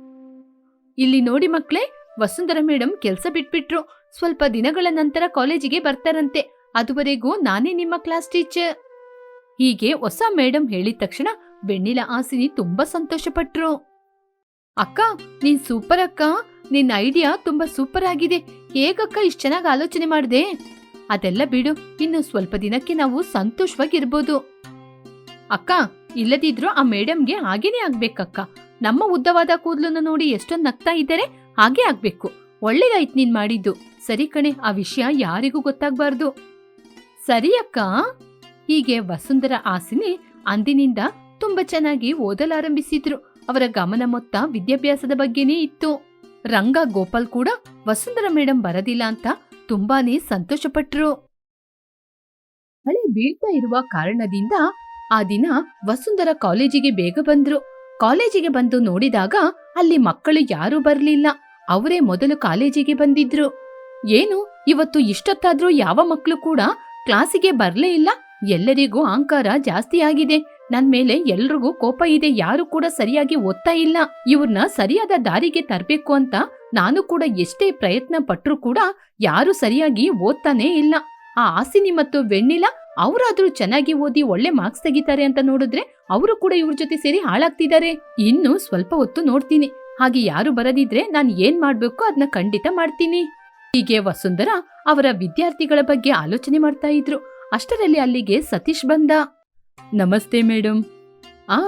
ಇಲ್ಲಿ ನೋಡಿ ಮಕ್ಕಳೇ ವಸುಂಧರ ಮೇಡಮ್ ಕೆಲಸ ಬಿಟ್ಬಿಟ್ರು. ಸ್ವಲ್ಪ ದಿನಗಳ ನಂತರ ಕಾಲೇಜಿಗೆ ಬರ್ತಾರಂತೆ. ಅದುವರೆಗೂ ನಾನೇ ನಿಮ್ಮ ಕ್ಲಾಸ್ ಟೀಚರ್. ಹೀಗೆ ಹೊಸ ಮೇಡಮ್ ಹೇಳಿದ ತಕ್ಷಣ ಬೆಣ್ಣಿಲ ಆಸಿನಿ ತುಂಬಾ ಸಂತೋಷಪಟ್ರು. ಅಕ್ಕ, ನೀನ್ ಸೂಪರ್ ಅಕ್ಕ. ನಿನ್ನ ಐಡಿಯಾ ತುಂಬಾ ಸೂಪರ್ ಆಗಿದೆ. ಹೇಗಕ್ಕ ಇಷ್ಟು ಚೆನ್ನಾಗಿ ಆಲೋಚನೆ ಮಾಡಿದೆ? ಅದೆಲ್ಲ ಬಿಡು. ಇನ್ನು ಸ್ವಲ್ಪ ದಿನಕ್ಕೆ ನಾವು ಸಂತೋಷವಾಗಿರ್ಬೋದು. ಅಕ್ಕ ಇಲ್ಲದಿದ್ರು ಆ ಮೇಡಮ್ಗೆ ಹಾಗೇನೆ ಆಗ್ಬೇಕಕ್ಕ. ನಮ್ಮ ಉದ್ದವಾದ ಕೂದಲನ್ನು ನೋಡಿ ಎಷ್ಟೊಂದು ನಗ್ತಾ ಇದ್ದಾರೆ ಹಾಗೆ ಆಗ್ಬೇಕು. ಒಳ್ಳೇದಾಯ್ತು ನೀನ್ ಮಾಡಿದ್ದು. ಸರಿ ಕಣೆ, ಆ ವಿಷಯ ಯಾರಿಗೂ ಗೊತ್ತಾಗ್ಬಾರ್ದು. ಸರಿ ಅಕ್ಕ. ಹೀಗೆ ವಸುಂಧರ ಆಸಿನಿ ಅಂದಿನಿಂದ ತುಂಬಾ ಚೆನ್ನಾಗಿ ಓದಲಾರಂಭಿಸಿದ್ರು. ಅವರ ಗಮನ ಮೊತ್ತ ವಿದ್ಯಾಭ್ಯಾಸದ ಬಗ್ಗೆನೇ ಇತ್ತು. ರಂಗ ಗೋಪಾಲ್ ಕೂಡ ವಸುಂಧರ ಮೇಡಂ ಬರದಿಲ್ಲ ಅಂತ ತುಂಬಾನೇ ಸಂತೋಷಪಟ್ರು. ಮಳೆ ಬೀಳ್ತಾ ಇರುವ ಕಾರಣದಿಂದ ಆ ದಿನ ವಸುಂಧರ ಕಾಲೇಜಿಗೆ ಬೇಗ ಬಂದ್ರು. ಕಾಲೇಜಿಗೆ ಬಂದು ನೋಡಿದಾಗ ಅಲ್ಲಿ ಮಕ್ಕಳು ಯಾರೂ ಬರ್ಲಿಲ್ಲ. ಅವರೇ ಮೊದಲು ಕಾಲೇಜಿಗೆ ಬಂದಿದ್ರು. ಏನು, ಇವತ್ತು ಇಷ್ಟೊತ್ತಾದ್ರೂ ಯಾವ ಮಕ್ಕಳು ಕೂಡ ಕ್ಲಾಸಿಗೆ ಬರ್ಲೇ ಇಲ್ಲ? ಎಲ್ಲರಿಗೂ ಅಹಂಕಾರ ಜಾಸ್ತಿ ಆಗಿದೆ. ನನ್ ಮೇಲೆ ಎಲ್ರಿಗೂ ಕೋಪ ಇದೆ. ಯಾರು ಕೂಡ ಸರಿಯಾಗಿ ಓದ್ತಾ ಇಲ್ಲ. ಇವ್ರನ್ನ ಸರಿಯಾದ ದಾರಿಗೆ ತರ್ಬೇಕು ಅಂತ ನಾನು ಕೂಡ ಎಷ್ಟೇ ಪ್ರಯತ್ನ ಪಟ್ಟರೂ ಕೂಡ ಯಾರು ಸರಿಯಾಗಿ ಓದ್ತಾನೇ ಇಲ್ಲ. ಆ ಆಸಿನಿ ಮತ್ತು ವೆಣ್ಣಿಲ ಅವರಾದ್ರೂ ಚೆನ್ನಾಗಿ ಓದಿ ಒಳ್ಳೆ ಮಾರ್ಕ್ಸ್ ತೆಗಿತಾರೆ ಅಂತ ನೋಡಿದ್ರೆ ಅವರು ಕೂಡ ಇವ್ರ ಜೊತೆ ಸೇರಿ ಹಾಳಾಗ್ತಿದ್ದಾರೆ. ಇನ್ನು ಸ್ವಲ್ಪ ಹೊತ್ತು ನೋಡ್ತೀನಿ. ಹಾಗೆ ಯಾರು ಬರದಿದ್ರೆ ನಾನು ಏನ್ ಮಾಡ್ಬೇಕು ಅದನ್ನ ಖಂಡಿತ ಮಾಡ್ತೀನಿ. ಹೀಗೆ ವಸುಂಧರ ಅವರ ವಿದ್ಯಾರ್ಥಿಗಳ ಬಗ್ಗೆ ಆಲೋಚನೆ ಮಾಡ್ತಾ ಇದ್ರು. ಅಷ್ಟರಲ್ಲಿ ಅಲ್ಲಿಗೆ ಸತೀಶ್ ಬಂದ. ನಮಸ್ತೆ ಮೇಡಮ್ ಆ,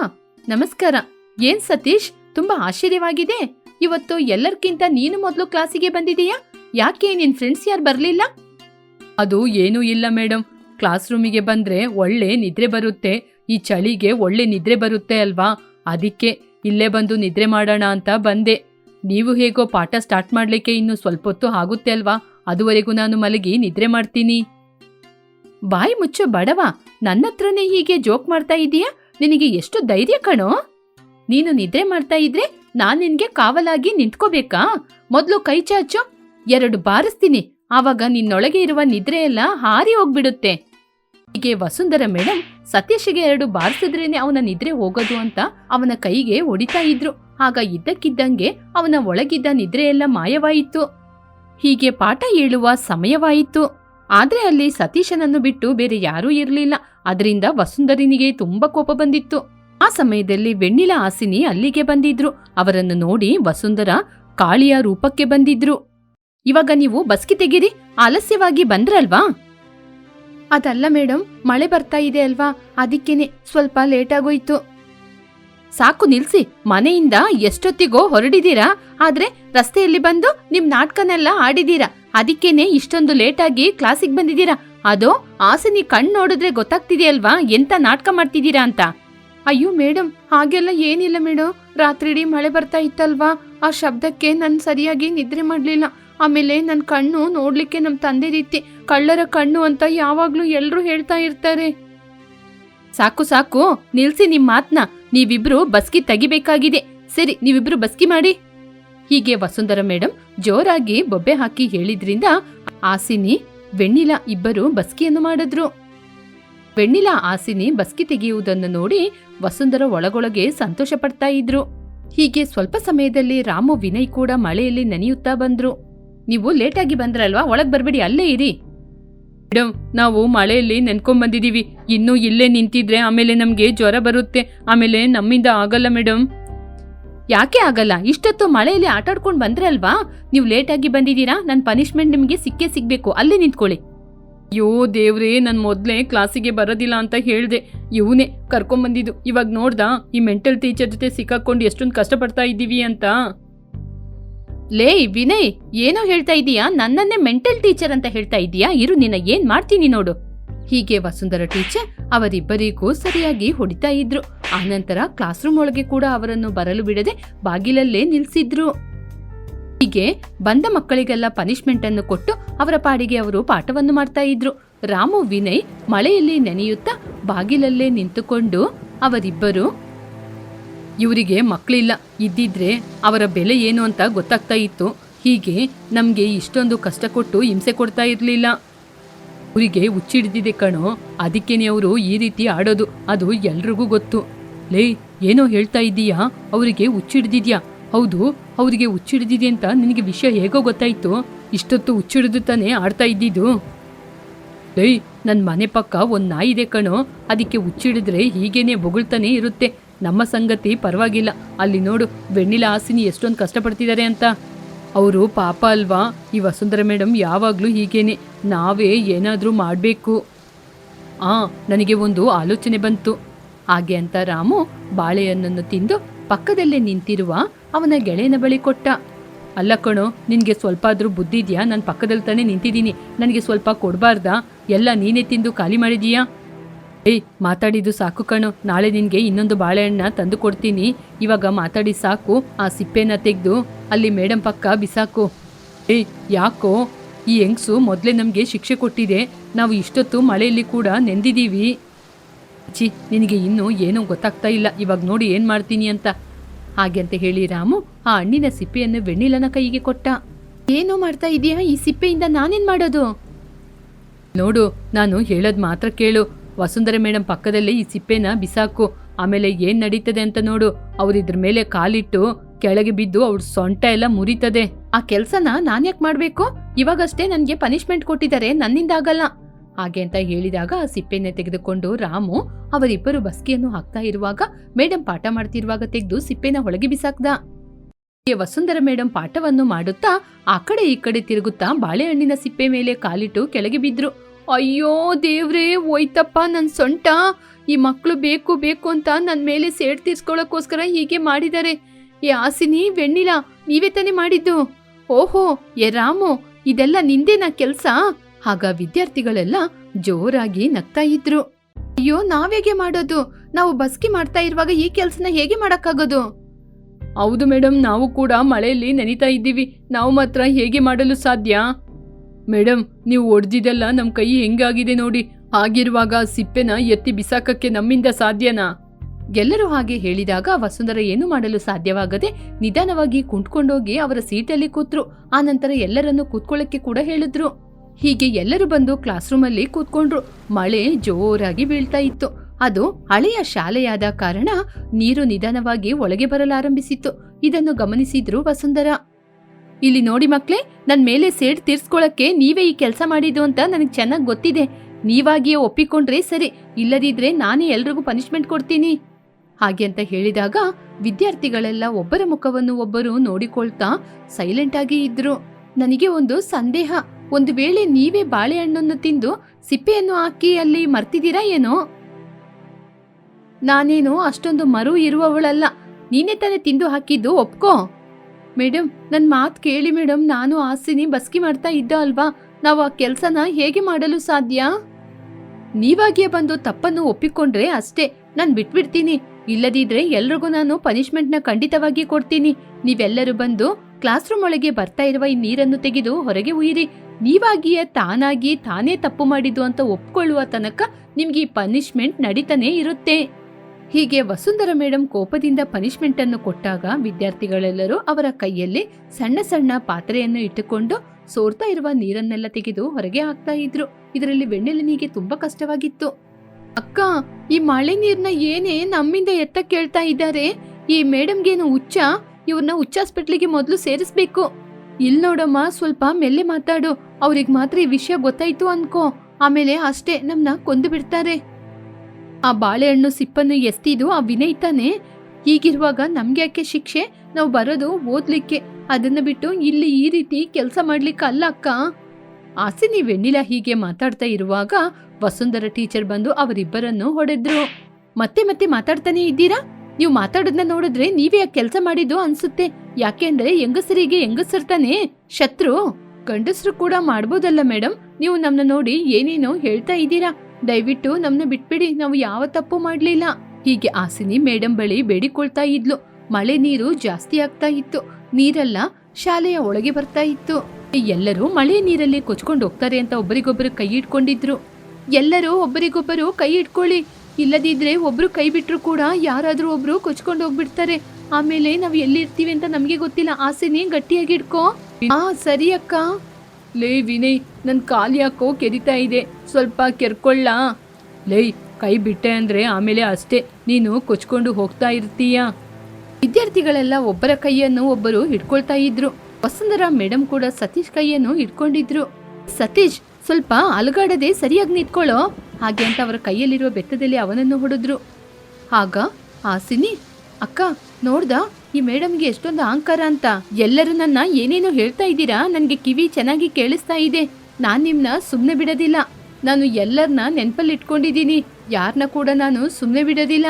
ನಮಸ್ಕಾರ. ಏನ್ ಸತೀಶ್? ತುಂಬಾ ಆಶ್ಚರ್ಯವಾಗಿದೆ. ಇವತ್ತು ಎಲ್ಲರ್ಕಿಂತ ನೀನು ಮೊದಲು ಕ್ಲಾಸಿಗೆ ಬಂದಿದೀಯಾ ಯಾಕೆ ನಿನ್ ಫ್ರೆಂಡ್ಸ್ ಯಾರು ಬರ್ಲಿಲ್ಲ? ಅದು ಏನೂ ಇಲ್ಲ ಮೇಡಮ್ ಕ್ಲಾಸ್ ಬಂದ್ರೆ ಒಳ್ಳೆ ನಿದ್ರೆ ಬರುತ್ತೆ. ಈ ಚಳಿಗೆ ಒಳ್ಳೆ ನಿದ್ರೆ ಬರುತ್ತೆ ಅಲ್ವಾ? ಅದಕ್ಕೆ ಇಲ್ಲೇ ಬಂದು ನಿದ್ರೆ ಮಾಡೋಣ ಅಂತ ಬಂದೆ. ನೀವು ಹೇಗೋ ಪಾಠ ಸ್ಟಾರ್ಟ್ ಮಾಡ್ಲಿಕ್ಕೆ ಇನ್ನು ಸ್ವಲ್ಪ ಹೊತ್ತು ಆಗುತ್ತೆ ಅಲ್ವಾ? ಅದುವರೆಗೂ ನಾನು ಮಲಗಿ ನಿದ್ರೆ ಮಾಡ್ತೀನಿ. ಬಾಯಿ ಮುಚ್ಚು ಬಡವ, ನನ್ನ ಹತ್ರನೇ ಹೀಗೆ ಜೋಕ್ ಮಾಡ್ತಾ ಇದೀಯಾ? ನಿನಗೆ ಎಷ್ಟು ಧೈರ್ಯ ಕಣೋ? ನೀನು ನಿದ್ರೆ ಮಾಡ್ತಾ ಇದ್ರೆ ನಾನ್ ನಿನ್ಗೆ ಕಾವಲಾಗಿ ನಿಂತ್ಕೋಬೇಕಾ? ಮೊದ್ಲು ಕೈ ಚಾಚು, ಎರಡು ಬಾರಿಸ್ತೀನಿ. ಆವಾಗ ನಿನ್ನೊಳಗೆ ಇರುವ ನಿದ್ರೆ ಎಲ್ಲ ಹಾರಿ ಹೋಗ್ಬಿಡುತ್ತೆ. ಹೀಗೆ ವಸುಂಧರ ಮೇಡಮ್ ಸತೀಶಿಗೆ ಎರಡು ಬಾರಿಸಿದ್ರೇನೆ ಅವನ ನಿದ್ರೆ ಹೋಗೋದು ಅಂತ ಅವನ ಕೈಗೆ ಹೊಡಿತಾ ಇದ್ರು. ಆಗ ಇದ್ದಕ್ಕಿದ್ದಂಗೆ ಅವನ ಒಳಗಿದ್ದ ನಿದ್ರೆಯೆಲ್ಲ ಮಾಯವಾಯಿತು. ಹೀಗೆ ಪಾಠ ಹೇಳುವ ಸಮಯವಾಯಿತು. ಆದ್ರೆ ಅಲ್ಲಿ ಸತೀಶನನ್ನು ಬಿಟ್ಟು ಬೇರೆ ಯಾರೂ ಇರಲಿಲ್ಲ. ಅದರಿಂದ ವಸುಂಧರಿನಿಗೆ ತುಂಬಾ ಕೋಪ ಬಂದಿತ್ತು. ಆ ಸಮಯದಲ್ಲಿ ವೆಣ್ಣಿಲ ಆಸಿನಿ ಅಲ್ಲಿಗೆ ಬಂದಿದ್ರು. ಅವರನ್ನು ನೋಡಿ ವಸುಂಧರ ಕಾಳಿಯ ರೂಪಕ್ಕೆ ಬಂದಿದ್ರು. ಇವಾಗ ನೀವು ಬಸ್ಕಿ ತೆಗೀರಿ. ಆಲಸ್ಯವಾಗಿ ಬಂದ್ರಲ್ವಾ? ಅದಲ್ಲ ಮೇಡಮ್ ಮಳೆ ಬರ್ತಾ ಇದೆ ಅಲ್ವಾ? ಅದಕ್ಕೇನೆ ಸ್ವಲ್ಪ ಲೇಟ್ ಆಗೋಯ್ತು ಸಾಕು ನಿಲ್ಸಿ ಮನೆಯಿಂದ ಎಷ್ಟೊತ್ತಿಗೋ ಹೊರಡಿದೀರಾ ಆದ್ರೆ ರಸ್ತೆಯಲ್ಲಿ ಬಂದು ನಿಮ್ ನಾಟಕನೆಲ್ಲ ಆಡಿದೀರಾ ಅದಕ್ಕೇನೆ ಇಷ್ಟೊಂದು ಲೇಟಾಗಿ ಕ್ಲಾಸಿಗೆ ಬಂದಿದ್ದೀರಾ? ಅದೋ ಆಸನಿ ಕಣ್ ನೋಡಿದ್ರೆ ಗೊತ್ತಾಗ್ತಿದೆಯಲ್ವಾ ಎಂತ ನಾಟಕ ಮಾಡ್ತಿದ್ದೀರಾ ಅಂತ? ಅಯ್ಯೋ ಮೇಡಮ್ ಹಾಗೆಲ್ಲ ಏನಿಲ್ಲ ಮೇಡಮ್ ರಾತ್ರಿಡೀ ಮಳೆ ಬರ್ತಾ ಇತ್ತಲ್ವಾ? ಆ ಶಬ್ದಕ್ಕೆ ನಾನು ಸರಿಯಾಗಿ ನಿದ್ರೆ ಮಾಡ್ಲಿಲ್ಲ. ಆಮೇಲೆ ನನ್ನ ಕಣ್ಣು ನೋಡ್ಲಿಕ್ಕೆ ನಮ್ಮ ತಂದೆ ರೀತಿ, ಕಳ್ಳರ ಕಣ್ಣು ಅಂತ ಯಾವಾಗ್ಲೂ ಎಲ್ಲರೂ ಹೇಳ್ತಾ ಇರ್ತಾರೆ. ಸಾಕು ಸಾಕು, ನಿಲ್ಸಿ ನಿಮ್ ಮಾತ್ನ. ನೀವಿಬ್ರು ಬಸ್ಕಿ ತೆಗಿಬೇಕಾಗಿದೆ. ಸರಿ, ನೀವಿಬ್ರು ಬಸ್ಕಿ ಮಾಡಿ. ಹೀಗೆ ವಸುಂಧರ ಮೇಡಮ್ ಜೋರಾಗಿ ಬೊಬ್ಬೆ ಹಾಕಿ ಹೇಳಿದ್ರಿಂದ ಆಸಿನಿ, ವೆಣ್ಣಿಲ ಇಬ್ಬರು ಬಸ್ಕಿಯನ್ನು ಮಾಡಿದ್ರು. ವೆಣ್ಣಿಲ, ಆಸಿನಿ ಬಸ್ಕಿ ತೆಗೆಯುವುದನ್ನು ನೋಡಿ ವಸುಂಧರ ಒಳಗೊಳಗೆ ಸಂತೋಷ ಪಡ್ತಾ ಇದ್ರು. ಹೀಗೆ ಸ್ವಲ್ಪ ಸಮಯದಲ್ಲಿ ರಾಮು, ವಿನಯ್ ಕೂಡ ಮಳೆಯಲ್ಲಿ ನೆನೆಯುತ್ತಾ ಬಂದ್ರು. ನೀವು ಲೇಟಾಗಿ ಬಂದ್ರಲ್ವಾ? ಒಳಗೆ ಬರಬೇಡಿ, ಅಲ್ಲೇ ಇರಿ. ಮೇಡಮ್ ನಾವು ಮಳೆಯಲ್ಲಿ ನೆನ್ಕೊಂಬಂದಿದ್ದೀವಿ ಇನ್ನೂ ಇಲ್ಲೇ ನಿಂತಿದ್ರೆ ಆಮೇಲೆ ನಮಗೆ ಜ್ವರ ಬರುತ್ತೆ. ಆಮೇಲೆ ನಮ್ಮಿಂದ ಆಗಲ್ಲ ಮೇಡಮ್ ಯಾಕೆ ಆಗಲ್ಲ? ಇಷ್ಟೊತ್ತು ಮಳೆಯಲ್ಲಿ ಆಟಾಡ್ಕೊಂಡು ಬಂದ್ರಲ್ವಾ? ನೀವು ಲೇಟಾಗಿ ಬಂದಿದ್ದೀರಾ? ನನ್ನ ಪನಿಷ್ಮೆಂಟ್ ನಿಮಗೆ ಸಿಕ್ಕೇ ಸಿಗಬೇಕು. ಅಲ್ಲೇ ನಿಂತ್ಕೊಳ್ಳಿ. ಅಯ್ಯೋ, ದೇವ್ರೇ, ನಾನು ಮೊದಲೇ ಕ್ಲಾಸಿಗೆ ಬರೋದಿಲ್ಲ ಅಂತ ಹೇಳಿದೆ. ಇವನೇ ಕರ್ಕೊಂಬಂದಿದ್ದು ಇವಾಗ ನೋಡ್ದಾ, ಈ ಮೆಂಟಲ್ ಟೀಚರ್ ಜೊತೆ ಸಿಕ್ಕಾಕೊಂಡು ಎಷ್ಟೊಂದು ಕಷ್ಟಪಡ್ತಾ ಇದ್ದೀವಿ ಅಂತ. ಲೇ, ವಿನಯ್, ಏನೋ ಹೇಳ್ತಾ ಇದೀಯಾ? ನನ್ನನ್ನೇ ಮೆಂಟಲ್ ಟೀಚರ್ ಅಂತ ಹೇಳ್ತಾ ಇದೀಯಾ? ಇರು, ನಿನ್ನ ಏನ್ ಮಾಡ್ತೀನಿ ನೋಡು. ಹೀಗೆ ವಸುಂಧರ ಟೀಚರ್ ಅವರಿಬ್ಬರಿಗೂ ಸರಿಯಾಗಿ ಹೊಡಿತಾ ಇದ್ರು. ಆನಂತರ ಕ್ಲಾಸ್ ರೂಮ್ ಒಳಗೆ ಕೂಡ ಅವರನ್ನು ಬರಲು ಬಿಡದೆ ಬಾಗಿಲಲ್ಲೇ ನಿಲ್ಸಿದ್ರು. ಹೀಗೆ ಬಂದ ಮಕ್ಕಳಿಗೆಲ್ಲ ಪನಿಷ್ಮೆಂಟ್ ಅನ್ನು ಕೊಟ್ಟು ಅವರ ಪಾಡಿಗೆ ಅವರು ಪಾಠವನ್ನು ಮಾಡ್ತಾ ಇದ್ರು. ರಾಮು, ವಿನಯ್ ಮಳೆಯಲ್ಲಿ ನೆನೆಯುತ್ತಾ ಬಾಗಿಲಲ್ಲೇ ನಿಂತುಕೊಂಡು ಅವರಿಬ್ಬರು ಇವರಿಗೆ ಮಕ್ಕಳಿಲ್ಲ ಇದ್ದಿದ್ರೆ ಅವರ ಬೆಲೆ ಏನು ಅಂತ ಗೊತ್ತಾಗ್ತಾ ಇತ್ತು. ಹೀಗೆ ನಮಗೆ ಇಷ್ಟೊಂದು ಕಷ್ಟ ಕೊಟ್ಟು ಹಿಂಸೆ ಕೊಡ್ತಾ ಇರಲಿಲ್ಲ. ಅವರಿಗೆ ಹುಚ್ಚಿಡ್ದಿದೆ ಕಣೋ. ಅದಕ್ಕೇನೆ ಅವರು ಈ ರೀತಿ ಆಡೋದು. ಅದು ಎಲ್ರಿಗೂ ಗೊತ್ತು. ಲೇ, ಏನೋ ಹೇಳ್ತಾ ಇದ್ದೀಯಾ? ಅವರಿಗೆ ಹುಚ್ಚಿಡ್ದಿದ್ಯಾ? ಹೌದು, ಅವರಿಗೆ ಹುಚ್ಚಿಡ್ದಿದೆ ಅಂತ ನಿನಗೆ ವಿಷಯ ಹೇಗೋ ಗೊತ್ತಾಯ್ತು. ಇಷ್ಟೊತ್ತು ಹುಚ್ಚಿಡ್ದು ತಾನೇ ಆಡ್ತಾ ಇದ್ದಿದ್ದು. ಲೈ ನನ್ನ ಮನೆ ಪಕ್ಕ ಒಂದು ನಾಯಿ ಇದೆ ಕಣೋ. ಅದಕ್ಕೆ ಹುಚ್ಚಿಡಿದ್ರೆ ಹೀಗೇನೆ ಬೊಗಳ್ತಾನೆ ಇರುತ್ತೆ. ನಮ್ಮ ಸಂಗತಿ ಪರವಾಗಿಲ್ಲ. ಅಲ್ಲಿ ನೋಡು ವೆಣ್ಣಿಲ ಹಾಸಿನಿ ಎಷ್ಟೊಂದು ಕಷ್ಟಪಡ್ತಿದ್ದಾರೆ ಅಂತ. ಅವರು ಪಾಪ ಅಲ್ವಾ? ಈ ವಸುಂಧರ ಮೇಡಮ್ ಯಾವಾಗಲೂ ಹೀಗೇನೆ. ನಾವೇ ಏನಾದರೂ ಮಾಡಬೇಕು. ಆ, ನನಗೆ ಒಂದು ಆಲೋಚನೆ ಬಂತು. ಹಾಗೆ ಅಂತ ರಾಮು ಬಾಳೆಹಣ್ಣನ್ನು ತಿಂದು ಪಕ್ಕದಲ್ಲೇ ನಿಂತಿರುವ ಅವನ ಗೆಳೆಯನ ಬಳಿ ಕೊಟ್ಟ. ಅಲ್ಲ ಕಣೋ, ನಿನಗೆ ಸ್ವಲ್ಪ ಆದರೂ ಬುದ್ಧಿದ್ಯಾ? ನಾನು ಪಕ್ಕದಲ್ಲಿ ತಾನೇ ನಿಂತಿದ್ದೀನಿ. ನನಗೆ ಸ್ವಲ್ಪ ಕೊಡಬಾರ್ದಾ? ಎಲ್ಲ ನೀನೇ ತಿಂದು ಖಾಲಿ ಮಾಡಿದೀಯಾ? ಏಯ್ ಮಾತಾಡಿದ್ದು ಸಾಕು ಕಣು. ನಾಳೆ ನಿನಗೆ ಇನ್ನೊಂದು ಬಾಳೆಹಣ್ಣ ತಂದು ಕೊಡ್ತೀನಿ. ಇವಾಗ ಮಾತಾಡಿ ಸಾಕು. ಆ ಸಿಪ್ಪೆನ ತೆಗೆದು ಅಲ್ಲಿ ಮೇಡಮ್ ಪಕ್ಕ ಬಿಸಾಕು. ಏಯ್ ಯಾಕೋ? ಈ ಹೆಂಗ್ಸು ಮೊದಲೇ ನಮಗೆ ಶಿಕ್ಷೆ ಕೊಟ್ಟಿದೆ. ನಾವು ಇಷ್ಟೊತ್ತು ಮಳೆಯಲ್ಲಿ ಕೂಡ ನೆಂದಿದ್ದೀವಿ ಚಿ ನಿನಗೆ ಇನ್ನೂ ಏನೂ ಗೊತ್ತಾಗ್ತಾ ಇಲ್ಲ. ಇವಾಗ ನೋಡಿ ಏನು ಮಾಡ್ತೀನಿ ಅಂತ. ಹಾಗೆ ಅಂತ ಹೇಳಿ ರಾಮು ಆ ಹಣ್ಣಿನ ಸಿಪ್ಪೆಯನ್ನು ವೆಣ್ಣಿಲನ ಕೈಗೆ ಕೊಟ್ಟ. ಏನು ಮಾಡ್ತಾ ಇದೀಯಾ? ಈ ಸಿಪ್ಪೆಯಿಂದ ನಾನೇನು ಮಾಡೋದು? ನೋಡು ನಾನು ಹೇಳೋದು ಮಾತ್ರ ಕೇಳು. ವಸುಂಧರ ಮೇಡಮ್ ಪಕ್ಕದಲ್ಲಿ ಈ ಸಿಪ್ಪೆನ ಬಿಸಾಕು, ಆಮೇಲೆ ಏನ್ ನಡೀತದೆ ಅಂತ ನೋಡು. ಅವ್ರು ಇದ್ರ ಮೇಲೆ ಕಾಲಿಟ್ಟು ಕೆಳಗೆ ಬಿದ್ದು ಅವ್ರ ಸೊಂಟ ಎಲ್ಲ ಮುರಿತದೆ. ಆ ಕೆಲ್ಸನ ನಾನ್ ಯಾಕೆ ಮಾಡ್ಬೇಕು? ಇವಾಗಷ್ಟೇ ನನ್ಗೆ ಪನಿಷ್ಮೆಂಟ್ ಕೊಟ್ಟಿದ್ದಾರೆ ನನ್ನಿಂದ ಆಗಲ್ಲ. ಹಾಗೆ ಅಂತ ಹೇಳಿದಾಗ ಆ ಸಿಪ್ಪೆನ ತೆಗೆದುಕೊಂಡು ರಾಮು ಅವರಿಬ್ಬರು ಬಸ್ಕಿಯನ್ನು ಹಾಕ್ತಾ ಇರುವಾಗ ಮೇಡಮ್ ಪಾಠ ಮಾಡ್ತಿರುವಾಗ ತೆಗೆದು ಸಿಪ್ಪೆನ ಒಳಗೆ ಬಿಸಾಕ್ದ. ವಸುಂಧರ ಮೇಡಮ್ ಪಾಠವನ್ನು ಮಾಡುತ್ತಾ ಆ ಕಡೆ ಈ ಕಡೆ ತಿರುಗುತ್ತಾ ಬಾಳೆಹಣ್ಣಿನ ಸಿಪ್ಪೆ ಮೇಲೆ ಕಾಲಿಟ್ಟು ಕೆಳಗೆ ಬಿದ್ರು. ಅಯ್ಯೋ ದೇವ್ರೇ, ಹೋಯ್ತಪ್ಪ ನನ್ನ ಸೊಂಟ. ಈ ಮಕ್ಕಳು ಬೇಕು ಬೇಕು ಅಂತ ನನ್ನ ಮೇಲೆ ಸೇಡ್ ತೀರ್ಸ್ಕೊಳ್ಳೋಕ್ಕೋಸ್ಕರ ಹೀಗೆ ಮಾಡಿದ್ದಾರೆ. ಏ ಆಸಿನಿ ವೆಣ್ಣಿಲ, ನೀವೇ ತಾನೇ ಮಾಡಿದ್ದು. ಓಹೋ, ಏ ರಾಮು, ಇದೆಲ್ಲ ನಿಂದೇನಾ ಕೆಲ್ಸ? ಆಗ ವಿದ್ಯಾರ್ಥಿಗಳೆಲ್ಲ ಜೋರಾಗಿ ನಗ್ತಾ ಇದ್ರು. ಅಯ್ಯೋ ನಾವೇಗೆ ಮಾಡೋದು? ನಾವು ಬಸ್ಕಿ ಮಾಡ್ತಾ ಇರುವಾಗ ಈ ಕೆಲ್ಸನ ಹೇಗೆ ಮಾಡೋಕ್ಕಾಗೋದು? ಹೌದು ಮೇಡಮ್ ನಾವು ಕೂಡ ಮಳೆಯಲ್ಲಿ ನೆನಿತಾ ಇದ್ದೀವಿ. ನಾವು ಮಾತ್ರ ಹೇಗೆ ಮಾಡಲು ಸಾಧ್ಯ? ಮೇಡಮ್ ನೀವು ಒಡ್ದಿದ್ದೆಲ್ಲ ನಮ್ಮ ಕೈ ಹೆಂಗಾಗಿದೆ ನೋಡಿ. ಹಾಗಿರುವಾಗ ಸಿಪ್ಪೆನ ಎತ್ತಿ ಬಿಸಾಕಕ್ಕೆ ನಮ್ಮಿಂದ ಸಾಧ್ಯನಾ? ಎಲ್ಲರೂ ಹಾಗೆ ಹೇಳಿದಾಗ ವಸುಂಧರ ಏನು ಮಾಡಲು ಸಾಧ್ಯವಾಗದೆ ನಿಧಾನವಾಗಿ ಕುಂಟ್ಕೊಂಡೋಗಿ ಅವರ ಸೀಟಲ್ಲಿ ಕೂತ್ರು. ಆನಂತರ ಎಲ್ಲರನ್ನು ಕೂತ್ಕೊಳ್ಳಕ್ಕೆ ಕೂಡ ಹೇಳಿದ್ರು. ಹೀಗೆ ಎಲ್ಲರೂ ಬಂದು ಕ್ಲಾಸ್ ರೂಮಲ್ಲಿ ಕೂತ್ಕೊಂಡ್ರು. ಮಳೆ ಜೋರಾಗಿ ಬೀಳ್ತಾ ಇತ್ತು. ಅದು ಹಳೆಯ ಶಾಲೆಯಾದ ಕಾರಣ ನೀರು ನಿಧಾನವಾಗಿ ಒಳಗೆ ಬರಲಾರಂಭಿಸಿತ್ತು. ಇದನ್ನು ಗಮನಿಸಿದ್ರು ವಸುಂಧರ. ಇಲ್ಲಿ ನೋಡಿ ಮಕ್ಳೇ ನನ್ನ ಮೇಲೆ ಸೇಡ್ ತೀರ್ಸ್ಕೊಳಕ್ಕೆ ನೀವೇ ಈ ಕೆಲಸ ಮಾಡಿದ್ದು ಅಂತ ನನಗೆ ಚೆನ್ನಾಗಿ ಗೊತ್ತಿದೆ. ನೀವಾಗಿಯೇ ಒಪ್ಪಿಕೊಂಡ್ರೆ ಸರಿ, ಇಲ್ಲದಿದ್ರೆ ನಾನೇ ಎಲ್ರಿಗೂ ಪನಿಷ್ಮೆಂಟ್ ಕೊಡ್ತೀನಿ. ಹಾಗೆ ಅಂತ ಹೇಳಿದಾಗ ವಿದ್ಯಾರ್ಥಿಗಳೆಲ್ಲ ಒಬ್ಬರ ಮುಖವನ್ನು ಒಬ್ಬರು ನೋಡಿಕೊಳ್ತಾ ಸೈಲೆಂಟ್ ಆಗಿ ಇದ್ರು. ನನಗೆ ಒಂದು ಸಂದೇಹ, ಒಂದು ವೇಳೆ ನೀವೇ ಬಾಳೆಹಣ್ಣನ್ನು ತಿಂದು ಸಿಪ್ಪೆಯನ್ನು ಹಾಕಿ ಅಲ್ಲಿ ಮರ್ತಿದ್ದೀರಾ ಏನೋ? ನಾನೇನು ಅಷ್ಟೊಂದು ಮರು ಇರುವವಳಲ್ಲ, ನೀನೇ ತಾನೇ ತಿಂದು ಹಾಕಿದ್ದು, ಒಪ್ಕೋ? ಮೇಡಮ್ ನನ್ನ ಮಾತು ಕೇಳಿ ಮೇಡಮ್ ನಾನು ಆಸಿನಿ ಬಸ್ಕಿ ಮಾಡ್ತಾ ಇದ್ದ ಅಲ್ವಾ? ನಾವು ಆ ಕೆಲಸನ ಹೇಗೆ ಮಾಡಲು ಸಾಧ್ಯ? ನೀವಾಗಿಯೇ ಬಂದು ತಪ್ಪನ್ನು ಒಪ್ಪಿಕೊಂಡ್ರೆ ಅಷ್ಟೇ, ನಾನು ಬಿಟ್ಬಿಡ್ತೀನಿ. ಇಲ್ಲದಿದ್ರೆ ಎಲ್ರಿಗೂ ನಾನು ಪನಿಷ್ಮೆಂಟ್ನ ಖಂಡಿತವಾಗಿ ಕೊಡ್ತೀನಿ. ನೀವೆಲ್ಲರೂ ಬಂದು ಕ್ಲಾಸ್ ರೂಮ್ ಒಳಗೆ ಬರ್ತಾ ಇರುವ ಈ ನೀರನ್ನು ತೆಗೆದು ಹೊರಗೆ ಉಯಿರಿ ನೀವಾಗಿಯೇ ತಾನಾಗಿ ತಾನೇ ತಪ್ಪು ಮಾಡಿದ್ದು ಅಂತ ಒಪ್ಕೊಳ್ಳುವ ತನಕ ನಿಮ್ಗೆ ಈ ಪನಿಷ್ಮೆಂಟ್ ನಡೀತಾನೆ ಇರುತ್ತೆ. ಹೀಗೆ ವಸುಂಧರ ಮೇಡಂ ಕೋಪದಿಂದ ಪನಿಷ್ಮೆಂಟ್ ಅನ್ನು ಕೊಟ್ಟಾಗ ವಿದ್ಯಾರ್ಥಿಗಳೆಲ್ಲರೂ ಅವರ ಕೈಯಲ್ಲಿ ಸಣ್ಣ ಸಣ್ಣ ಪಾತ್ರೆಯನ್ನು ಇಟ್ಟುಕೊಂಡು ಸೋರ್ತಾ ಇರುವ ನೀರನ್ನೆಲ್ಲ ತೆಗೆದು ಹೊರಗೆ ಹಾಕ್ತಾ ಇದ್ರು. ಇದರಲ್ಲಿ ಬೆಣ್ಣೆಲಿನಿಗೆ ತುಂಬಾ ಕಷ್ಟವಾಗಿತ್ತು. ಅಕ್ಕ, ಈ ಮಳೆ ನೀರ್ನ ಏನೇ ನಮ್ಮಿಂದ ಎತ್ತ ಕೇಳ್ತಾ ಇದ್ದಾರೆ? ಈ ಮೇಡಮ್ಗೇನು ಹುಚ್ಚ? ಇವ್ರನ್ನ ಹುಚ್ಚ ಹಾಸ್ಪಿಟ್ಲಿಗೆ ಮೊದಲು ಸೇರಿಸ್ಬೇಕು. ಇಲ್ ನೋಡಮ್ಮ, ಸ್ವಲ್ಪ ಮೆಲ್ಲೆ ಮಾತಾಡು. ಅವ್ರಿಗೆ ಮಾತ್ರ ಈ ವಿಷಯ ಗೊತ್ತಾಯ್ತು ಅನ್ಕೋ. ಆಮೇಲೆ ಅಷ್ಟೇ ನಮ್ನ ಕೊಂದು ಬಿಡ್ತಾರೆ. ಆ ಬಾಳೆಹಣ್ಣು ಸಿಪ್ಪನ್ನು ಎಸ್ತಿದ್ದು ಆ ವಿನಯ್ ತಾನೆ. ಹೀಗಿರುವಾಗ ನಮ್ಗೆ ಯಾಕೆ ಶಿಕ್ಷೆ? ನಾವು ಬರೋದು ಓದ್ಲಿಕ್ಕೆ. ಅದನ್ನ ಬಿಟ್ಟು ಇಲ್ಲಿ ಈ ರೀತಿ ಕೆಲಸ ಮಾಡ್ಲಿಕ್ಕೆ ಅಲ್ಲ ಅಕ್ಕ. ಆಸಿನಿ ವೆಣ್ಣಿಲ ಹೀಗೆ ಮಾತಾಡ್ತಾ ಇರುವಾಗ ವಸುಂಧರ ಟೀಚರ್ ಬಂದು ಅವರಿಬ್ಬರನ್ನು ಹೊಡೆದ್ರು. ಮತ್ತೆ ಮತ್ತೆ ಮಾತಾಡ್ತಾನೆ ಇದ್ದೀರಾ? ನೀವು ಮಾತಾಡೋದನ್ನ ನೋಡಿದ್ರೆ ನೀವೇ ಕೆಲಸ ಮಾಡಿದ್ದು ಅನ್ಸುತ್ತೆ. ಯಾಕೆ ಅಂದ್ರೆ ಹೆಂಗಸರಿಗೆ ಹೆಂಗಸರ್ತಾನೆ ಶತ್ರು. ಗಂಡಸರು ಕೂಡ ಮಾಡ್ಬೋದಲ್ಲ ಮೇಡಮ್ ನೀವು ನಮ್ಮನ್ನ ನೋಡಿ ಏನೇನೋ ಹೇಳ್ತಾ ಇದ್ದೀರಾ. ದಯವಿಟ್ಟು ನಮ್ನ ಬಿಟ್ಬಿಡಿ, ನಾವು ಯಾವ ತಪ್ಪು ಮಾಡಲಿಲ್ಲ. ಹೀಗೆ ಆಸಿನಿ ಮೇಡಮ್ ಬಳಿ ಬೇಡಿಕೊಳ್ತಾ ಇದ್ಲು. ಮಳೆ ನೀರು ಜಾಸ್ತಿ ಆಗ್ತಾ ಇತ್ತು. ನೀರೆಲ್ಲ ಶಾಲೆಯ ಒಳಗೆ ಬರ್ತಾ ಇತ್ತು. ಎಲ್ಲರೂ ಮಳೆ ನೀರಲ್ಲಿ ಕೊಚ್ಕೊಂಡು ಹೋಗ್ತಾರೆ ಅಂತ ಒಬ್ಬರಿಗೊಬ್ಬರು ಕೈ ಇಟ್ಕೊಂಡಿದ್ರು. ಎಲ್ಲರೂ ಒಬ್ಬರಿಗೊಬ್ಬರು ಕೈ ಇಟ್ಕೊಳ್ಳಿ. ಇಲ್ಲದಿದ್ರೆ ಒಬ್ರು ಕೈ ಬಿಟ್ರು ಕೂಡ ಯಾರಾದರೂ ಒಬ್ರು ಕೊಚ್ಕೊಂಡು ಹೋಗ್ಬಿಡ್ತಾರೆ. ಆಮೇಲೆ ನಾವು ಎಲ್ಲಿರ್ತೀವಿ ಅಂತ ನಮಗೆ ಗೊತ್ತಿಲ್ಲ. ಆಸೆನೇ, ಗಟ್ಟಿಯಾಗಿ ಇಟ್ಕೋ ಆ, ಸರಿ ಅಕ್ಕ. ಲೇ ವಿನಯ್ ನನ್ನ ಕಾಲು ಯಾಕೋ ಕೆರಿತಾ ಇದೆ. ಸ್ವಲ್ಪ ಕೆರ್ಕೊಳ್ಳ ಲೇ, ಕೈ ಬಿಟ್ಟೆ ಅಂದ್ರೆ ಆಮೇಲೆ ಅಷ್ಟೇ. ನೀನು ಕೊಚ್ಕೊಂಡು ಹೋಗ್ತಾ ಇರ್ತೀಯ? ವಿದ್ಯಾರ್ಥಿಗಳೆಲ್ಲ ಒಬ್ಬರ ಕೈಯನ್ನು ಒಬ್ಬರು ಹಿಡ್ಕೊಳ್ತಾ ಇದ್ರು. ವಸುಂಧರಾ ಮೇಡಮ್ ಕೂಡ ಸತೀಶ್ ಕೈಯನ್ನು ಹಿಡ್ಕೊಂಡಿದ್ರು. ಸತೀಶ್, ಸ್ವಲ್ಪ ಅಲುಗಾಡದೆ ಸರಿಯಾಗಿ ನಿಂತ್ಕೊಳ್ಳೋ? ಹಾಗೆ ಅಂತ ಅವರ ಕೈಯಲ್ಲಿರುವ ಬೆತ್ತದಲ್ಲಿ ಅವನನ್ನು ಹೊಡೆದ್ರು. ಆಗ ಹಾಸಿನಿ ಅಕ್ಕ, ನೋಡ್ದ? ಈ ಮೇಡಮ್ಗೆ ಎಷ್ಟೊಂದು ಅಹಂಕಾರ ಅಂತ. ಎಲ್ಲರೂ ನನ್ನ ಏನೇನೋ ಹೇಳ್ತಾ ಇದ್ದೀರಾ? ನನಗೆ ಕಿವಿ ಚೆನ್ನಾಗಿ ಕೇಳಿಸ್ತಾ ಇದೆ. ನಾನು ನಿಮ್ಮನ್ನ ಸುಮ್ಮನೆ ಬಿಡೋದಿಲ್ಲ. ನಾನು ಎಲ್ಲರನ್ನ ನೆನಪಲ್ಲಿ ಇಟ್ಕೊಂಡಿದ್ದೀನಿ ಯಾರನ್ನ ಕೂಡ ನಾನು ಸುಮ್ಮನೆ ಬಿಡೋದಿಲ್ಲ.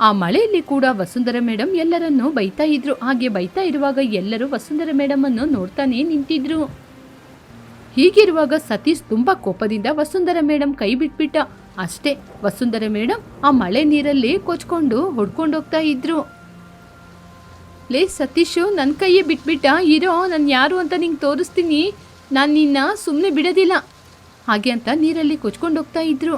ಆ ಮಳೆಯಲ್ಲಿ ಕೂಡ ವಸುಂಧರ ಮೇಡಮ್ ಎಲ್ಲರನ್ನು ಬೈತಾ ಇದ್ರು. ಹಾಗೆ ಬೈತಾ ಇರುವಾಗ ಎಲ್ಲರೂ ವಸುಂಧರ ಮೇಡಮ್ ಅನ್ನು ನೋಡ್ತಾನೆ ನಿಂತಿದ್ರು. ಹೀಗಿರುವಾಗ ಸತೀಶ್ ತುಂಬಾ ಕೋಪದಿಂದ ವಸುಂಧರ ಮೇಡಮ್ ಕೈ ಬಿಟ್ಬಿಟ್ಟ. ಅಷ್ಟೇ, ವಸುಂಧರ ಮೇಡಮ್ ಆ ಮಳೆ ನೀರಲ್ಲಿ ಕೊಚ್ಕೊಂಡು ಹೊಡ್ಕೊಂಡೋಗ್ತಾ ಇದ್ರು. ಲೇ ಸತೀಶು ನನ್ನ ಕೈಯೇ ಬಿಟ್ಬಿಟ್ಟ, ಇರೋ, ನಾನು ಯಾರು ಅಂತ ನಿಂಗೆ ತೋರಿಸ್ತೀನಿ. ನಾನು ನಿನ್ನ ಸುಮ್ಮನೆ ಬಿಡೋದಿಲ್ಲ. ಹಾಗೆ ಅಂತ ನೀರಲ್ಲಿ ಕೊಚ್ಕೊಂಡು ಹೋಗ್ತಾ ಇದ್ರು.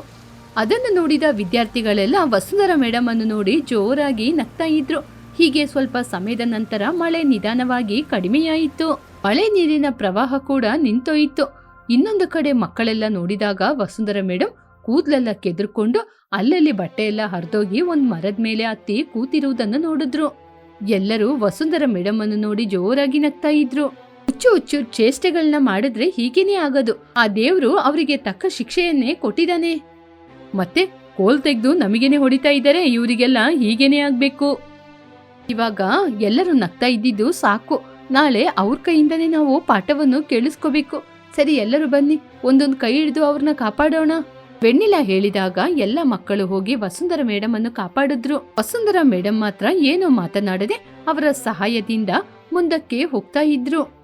ಅದನ್ನು ನೋಡಿದ ವಿದ್ಯಾರ್ಥಿಗಳೆಲ್ಲ ವಸುಂಧರ ಮೇಡಮನ್ನು ನೋಡಿ ಜೋರಾಗಿ ನಗ್ತಾ ಇದ್ರು. ಹೀಗೆ ಸ್ವಲ್ಪ ಸಮಯದ ನಂತರ ಮಳೆ ನಿಧಾನವಾಗಿ ಕಡಿಮೆಯಾಯಿತು. ಮಳೆ ನೀರಿನ ಪ್ರವಾಹ ಕೂಡ ನಿಂತೋಯಿತು. ಇನ್ನೊಂದು ಕಡೆ ಮಕ್ಕಳೆಲ್ಲ ನೋಡಿದಾಗ ವಸುಂಧರ ಮೇಡಮ್ ಕೂದಲೆಲ್ಲ ಕೆದರ್ಕೊಂಡು ಅಲ್ಲಲ್ಲಿ ಬಟ್ಟೆ ಎಲ್ಲ ಹರಿದೋಗಿ ಒಂದು ಮರದ ಮೇಲೆ ಹತ್ತಿ ಕೂತಿರುವುದನ್ನು ನೋಡಿದ್ರು. ಎಲ್ಲರೂ ವಸುಂಧರ ಮೇಡಮ್ ಅನ್ನು ನೋಡಿ ಜೋರಾಗಿ ನಗ್ತಾ ಇದ್ರು. ಹುಚ್ಚು ಹುಚ್ಚು ಚೇಷ್ಟೆಗಳನ್ನ ಮಾಡಿದ್ರೆ ಹೀಗೇನೇ ಆಗೋದು. ಆ ದೇವ್ರು ಅವರಿಗೆ ತಕ್ಕ ಶಿಕ್ಷೆಯನ್ನೇ ಕೊಟ್ಟಿದ್ದಾನೆ ಮತ್ತೆ ಕೋಲ್ ತೆಗೆದು ನಮಗೇನೆ ಹೊಡಿತಾ ಇದ್ದಾರೆ, ಇವರಿಗೆಲ್ಲ ಹೀಗೇನೆ ಆಗ್ಬೇಕು. ಇವಾಗ ಎಲ್ಲರೂ ನಗ್ತಾ ಇದ್ದಿದ್ದು ಸಾಕು. ನಾಳೆ ಅವ್ರ ಕೈಯಿಂದನೇ ನಾವು ಪಾಠವನ್ನು ಕೇಳಿಸ್ಕೋಬೇಕು. ಸರಿ, ಎಲ್ಲರೂ ಬನ್ನಿ. ಒಂದೊಂದು ಕೈ ಹಿಡಿದು ಅವ್ರನ್ನ ಕಾಪಾಡೋಣ. ವೆಣ್ಣಿಲ ಹೇಳಿದಾಗ ಎಲ್ಲ ಮಕ್ಕಳು ಹೋಗಿ ವಸುಂಧರ ಮೇಡಮ್ ಅನ್ನು ಕಾಪಾಡಿದ್ರು. ವಸುಂಧರ ಮೇಡಮ್ ಮಾತ್ರ ಏನು ಮಾತನಾಡದೆ ಅವರ ಸಹಾಯದಿಂದ ಮುಂದಕ್ಕೆ ಹೋಗ್ತಾ ಇದ್ರು.